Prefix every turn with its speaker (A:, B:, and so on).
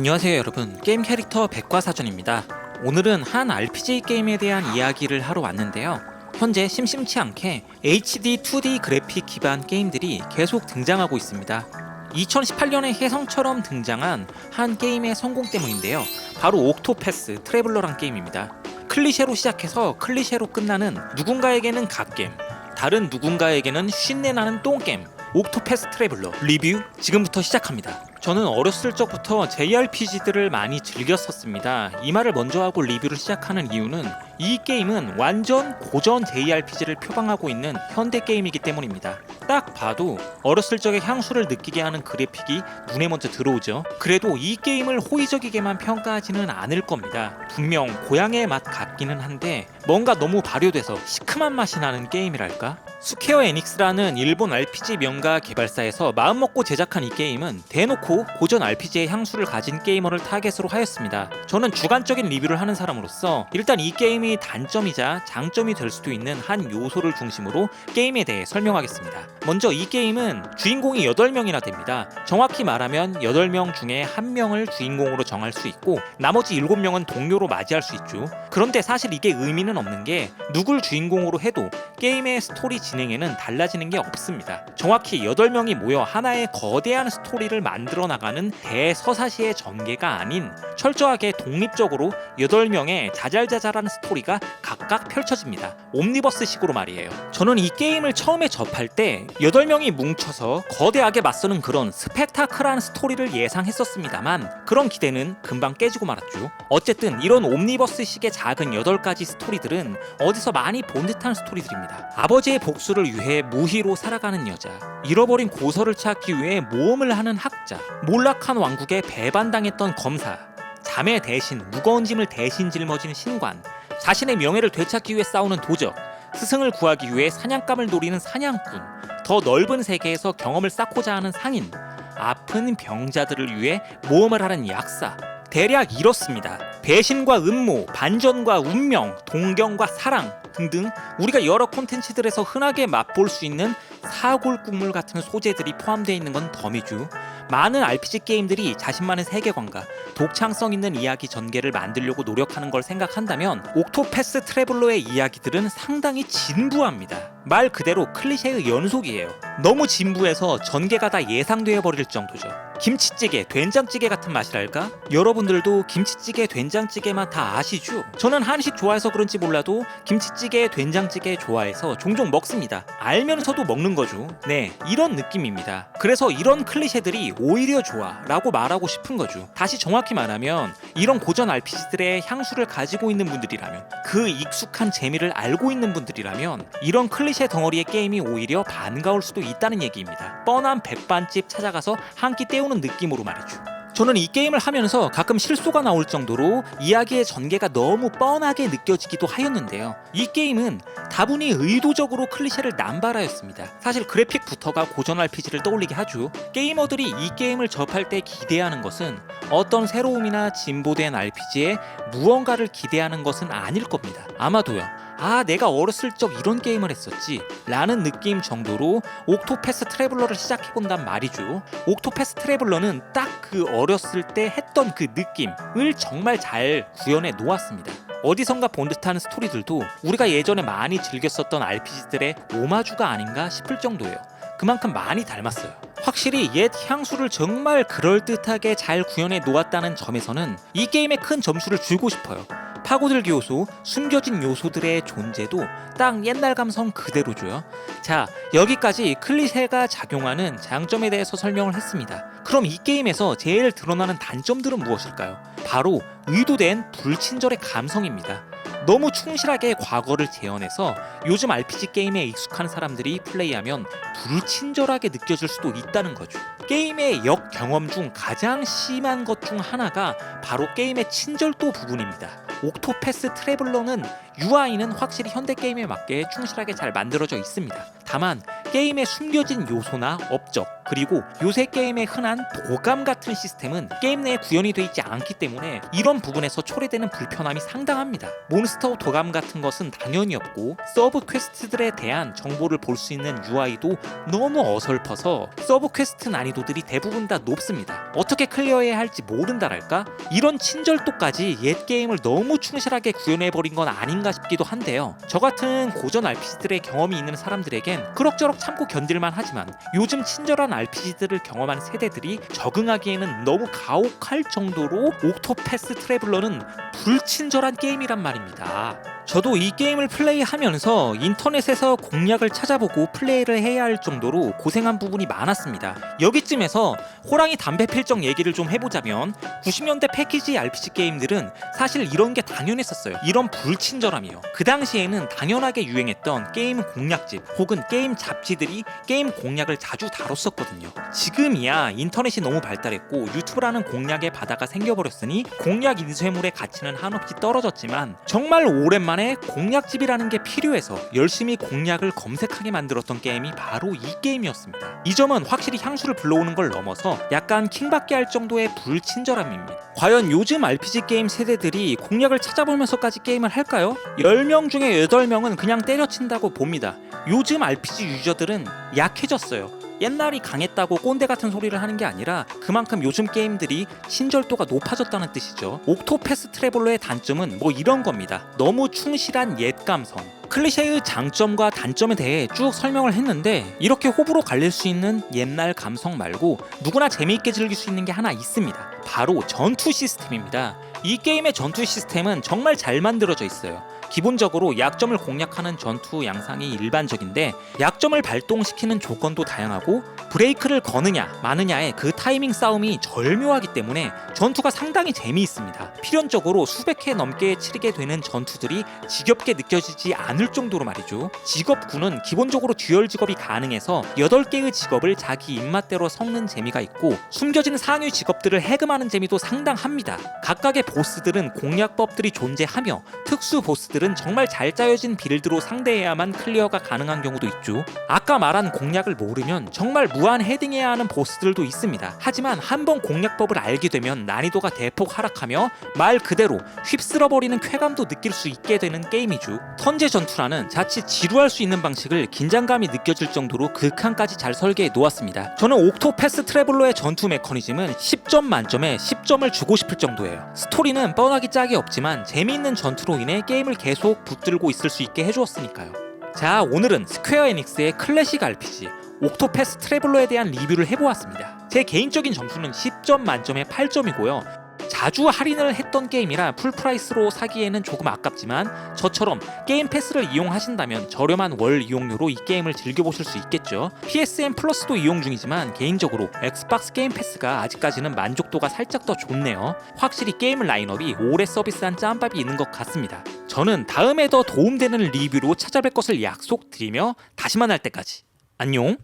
A: 안녕하세요 여러분. 게임 캐릭터 백과사전입니다. 오늘은 한 RPG 게임에 대한 이야기를 하러 왔는데요. 현재 심심치 않게 HD 2D 그래픽 기반 게임들이 계속 등장하고 있습니다. 2018년에 혜성처럼 등장한 한 게임의 성공 때문인데요. 바로 옥토패스 트래블러란 게임입니다. 클리셰로 시작해서 클리셰로 끝나는 누군가에게는 갓겜 다른 누군가에게는 쉰내 나는 똥겜 옥토패스 트래블러 리뷰 지금부터 시작합니다. 저는 어렸을 적부터 JRPG들을 많이 즐겼었습니다. 이 말을 먼저 하고 리뷰를 시작하는 이유는 이 게임은 완전 고전 JRPG를 표방하고 있는 현대 게임이기 때문입니다. 딱 봐도 어렸을 적의 향수를 느끼게 하는 그래픽이 눈에 먼저 들어오죠. 그래도 이 게임을 호의적이게만 평가하지는 않을 겁니다. 분명 고향의 맛 같기는 한데 뭔가 너무 발효돼서 시큼한 맛이 나는 게임이랄까? 스퀘어 에닉스라는 일본 RPG 명가 개발사에서 마음먹고 제작한 이 게임은 대놓고 고전 RPG의 향수를 가진 게이머를 타겟으로 하였습니다. 저는 주관적인 리뷰를 하는 사람으로서 일단 이 게임이 단점이자 장점이 될 수도 있는 한 요소를 중심으로 게임에 대해 설명하겠습니다. 먼저 이 게임은 주인공이 8명이나 됩니다. 정확히 말하면 8명 중에 1명을 주인공으로 정할 수 있고 나머지 7명은 동료로 맞이할 수 있죠. 그런데 사실 이게 의미는 없는 게 누굴 주인공으로 해도 게임의 스토리 진행에는 달라지는 게 없습니다. 정확히 8명이 모여 하나의 거대한 스토리를 만들어 나가는 대서사시의 전개가 아닌 철저하게 독립적으로 8명의 자잘자잘한 스토리 가 각각 펼쳐집니다. 옴니버스식으로 말이에요. 저는 이 게임을 처음에 접할 때 8명이 뭉쳐서 거대하게 맞서는 그런 스펙타클한 스토리를 예상했었습니다만 그런 기대는 금방 깨지고 말았죠. 어쨌든 이런 옴니버스식의 작은 8가지 스토리들은 어디서 많이 본 듯한 스토리들입니다. 아버지의 복수를 위해 무희로 살아가는 여자, 잃어버린 고서를 찾기 위해 모험을 하는 학자, 몰락한 왕국에 배반당했던 검사, 자매 대신 무거운 짐을 대신 짊어진 신관, 자신의 명예를 되찾기 위해 싸우는 도적, 스승을 구하기 위해 사냥감을 노리는 사냥꾼, 더 넓은 세계에서 경험을 쌓고자 하는 상인, 아픈 병자들을 위해 모험을 하는 약사. 대략 이렇습니다. 배신과 음모, 반전과 운명, 동경과 사랑 등등 우리가 여러 콘텐츠들에서 흔하게 맛볼 수 있는 사골 국물 같은 소재들이 포함되어 있는 건 덤이죠. 많은 RPG 게임들이 자신만의 세계관과 독창성 있는 이야기 전개를 만들려고 노력하는 걸 생각한다면 옥토패스 트래블러의 이야기들은 상당히 진부합니다. 말 그대로 클리셰의 연속이에요. 너무 진부해서 전개가 다 예상되어 버릴 정도죠. 김치찌개, 된장찌개 같은 맛이랄까? 여러분들도 김치찌개, 된장찌개 맛다 아시죠? 저는 한식 좋아해서 그런지 몰라도 김치찌개, 된장찌개 좋아해서 종종 먹습니다. 알면서도 먹는 거죠. 네, 이런 느낌입니다. 그래서 이런 클리셰들이 오히려 좋아 라고 말하고 싶은 거죠. 다시 정확히 말하면 이런 고전 RPG들의 향수를 가지고 있는 분들이라면 그 익숙한 재미를 알고 있는 분들이라면 이런 클리셰 덩어리의 게임이 오히려 반가울 수도 있다는 얘기입니다. 뻔한 백반집 찾아가서 한 끼 때우는 느낌으로 말이죠. 저는 이 게임을 하면서 가끔 실수가 나올 정도로 이야기의 전개가 너무 뻔하게 느껴지기도 하였는데요. 이 게임은 다분히 의도적으로 클리셰를 남발하였습니다. 사실 그래픽부터가 고전 RPG를 떠올리게 하죠. 게이머들이 이 게임을 접할 때 기대하는 것은 어떤 새로움이나 진보된 RPG에 무언가를 기대하는 것은 아닐 겁니다. 아마도요. 아, 내가 어렸을 적 이런 게임을 했었지. 라는 느낌 정도로 옥토패스 트래블러를 시작해본단 말이죠. 옥토패스 트래블러는 딱 그 어렸을 때 했던 그 느낌을 정말 잘 구현해 놓았습니다. 어디선가 본 듯한 스토리들도 우리가 예전에 많이 즐겼었던 RPG들의 오마주가 아닌가 싶을 정도예요. 그만큼 많이 닮았어요. 확실히 옛 향수를 정말 그럴듯하게 잘 구현해 놓았다는 점에서는 이 게임에 큰 점수를 주고 싶어요. 파고들기 요소, 숨겨진 요소들의 존재도 딱 옛날 감성 그대로 줘요. 자, 여기까지 클리셰가 작용하는 장점에 대해서 설명을 했습니다. 그럼 이 게임에서 제일 드러나는 단점들은 무엇일까요? 바로 의도된 불친절의 감성입니다. 너무 충실하게 과거를 재현해서 요즘 RPG 게임에 익숙한 사람들이 플레이하면 불친절하게 느껴질 수도 있다는 거죠. 게임의 역 경험 중 가장 심한 것 중 하나가 바로 게임의 친절도 부분입니다. 옥토패스 트래블러는 UI는 확실히 현대 게임에 맞게 충실하게 잘 만들어져 있습니다. 다만 게임의 숨겨진 요소나 업적 그리고 요새 게임에 흔한 도감 같은 시스템은 게임 내에 구현이 되어 있지 않기 때문에 이런 부분에서 초래되는 불편함이 상당합니다. 몬스터 도감 같은 것은 당연히 없고 서브 퀘스트들에 대한 정보를 볼 수 있는 UI도 너무 어설퍼서 서브 퀘스트 난이도들이 대부분 다 높습니다. 어떻게 클리어해야 할지 모른다랄까? 이런 친절도까지 옛 게임을 너무 충실하게 구현해버린 건 아닌가 싶기도 한데요. 저 같은 고전 RPG들의 경험이 있는 사람들에겐 그럭저럭 참고 견딜만 하지만 요즘 친절한 RPG들을 경험한 세대들이 적응하기에는 너무 가혹할 정도로 옥토패스 트래블러는 불친절한 게임이란 말입니다. 저도 이 게임을 플레이하면서 인터넷에서 공략을 찾아보고 플레이를 해야 할 정도로 고생한 부분이 많았습니다. 여기쯤에서 호랑이 담배 필적 얘기를 좀 해보자면 90년대 패키지 RPG 게임들은 사실 이런 게 당연했었어요. 이런 불친절함이요. 그 당시에는 당연하게 유행했던 게임 공략집 혹은 게임 잡지들이 게임 공략을 자주 다뤘었거든요. 지금이야 인터넷이 너무 발달했고 유튜브라는 공략의 바다가 생겨버렸으니 공략 인쇄물의 가치는 한없이 떨어졌지만 정말 오랜만에 공략집이라는 게 필요해서 열심히 공략을 검색하게 만들었던 게임이 바로 이 게임이었습니다. 이 점은 확실히 향수를 불러오는 걸 넘어서 약간 킹받게 할 정도의 불친절함입니다. 과연 요즘 RPG 게임 세대들이 공략을 찾아보면서까지 게임을 할까요? 10명 중에 8명은 그냥 때려친다고 봅니다. 요즘 RPG 유저들은 약해졌어요. 옛날이 강했다고 꼰대 같은 소리를 하는 게 아니라 그만큼 요즘 게임들이 친절도가 높아졌다는 뜻이죠. 옥토패스 트래블러의 단점은 뭐 이런 겁니다. 너무 충실한 옛 감성. 클리셰의 장점과 단점에 대해 쭉 설명을 했는데 이렇게 호불호 갈릴 수 있는 옛날 감성 말고 누구나 재미있게 즐길 수 있는 게 하나 있습니다. 바로 전투 시스템입니다. 이 게임의 전투 시스템은 정말 잘 만들어져 있어요. 기본적으로 약점을 공략하는 전투 양상이 일반적인데 약점을 발동시키는 조건도 다양하고 브레이크를 거느냐 마느냐의 그 타이밍 싸움이 절묘하기 때문에 전투가 상당히 재미있습니다. 필연적으로 수백 회 넘게 치르게 되는 전투들이 지겹게 느껴지지 않을 정도로 말이죠. 직업군은 기본적으로 듀얼 직업이 가능해서 8개의 직업을 자기 입맛대로 섞는 재미가 있고 숨겨진 상위 직업들을 해금하는 재미도 상당합니다. 각각의 보스들은 공략법들이 존재하며 특수 보스들 은 정말 잘 짜여진 빌드로 상대해야만 클리어가 가능한 경우도 있죠. 아까 말한 공략을 모르면 정말 무한 헤딩해야 하는 보스들도 있습니다. 하지만 한번 공략법을 알게 되면 난이도가 대폭 하락하며 말 그대로 휩쓸어버리는 쾌감도 느낄 수 있게 되는 게임이죠. 턴제 전투라는 자칫 지루할 수 있는 방식을 긴장감이 느껴질 정도로 극한까지 잘 설계해 놓았습니다. 저는 옥토패스 트래블러의 전투 메커니즘은 10점 만점에 10점을 주고 싶을 정도예요. 스토리는 뻔하기 짝이 없지만 재미있는 전투로 인해 게임을 계속 붙들고 있을 수 있게 해주었으니까요. 자, 오늘은 스퀘어 에닉스의 클래식 RPG 옥토패스 트래블러에 대한 리뷰를 해보았습니다. 제 개인적인 점수는 10점 만점에 8점이고요. 자주 할인을 했던 게임이라 풀프라이스로 사기에는 조금 아깝지만 저처럼 게임 패스를 이용하신다면 저렴한 월 이용료로 이 게임을 즐겨보실 수 있겠죠. PSN 플러스도 이용 중이지만 개인적으로 엑스박스 게임 패스가 아직까지는 만족도가 살짝 더 좋네요. 확실히 게임 라인업이 오래 서비스한 짬밥이 있는 것 같습니다. 저는 다음에 더 도움되는 리뷰로 찾아뵐 것을 약속드리며 다시 만날 때까지. 안녕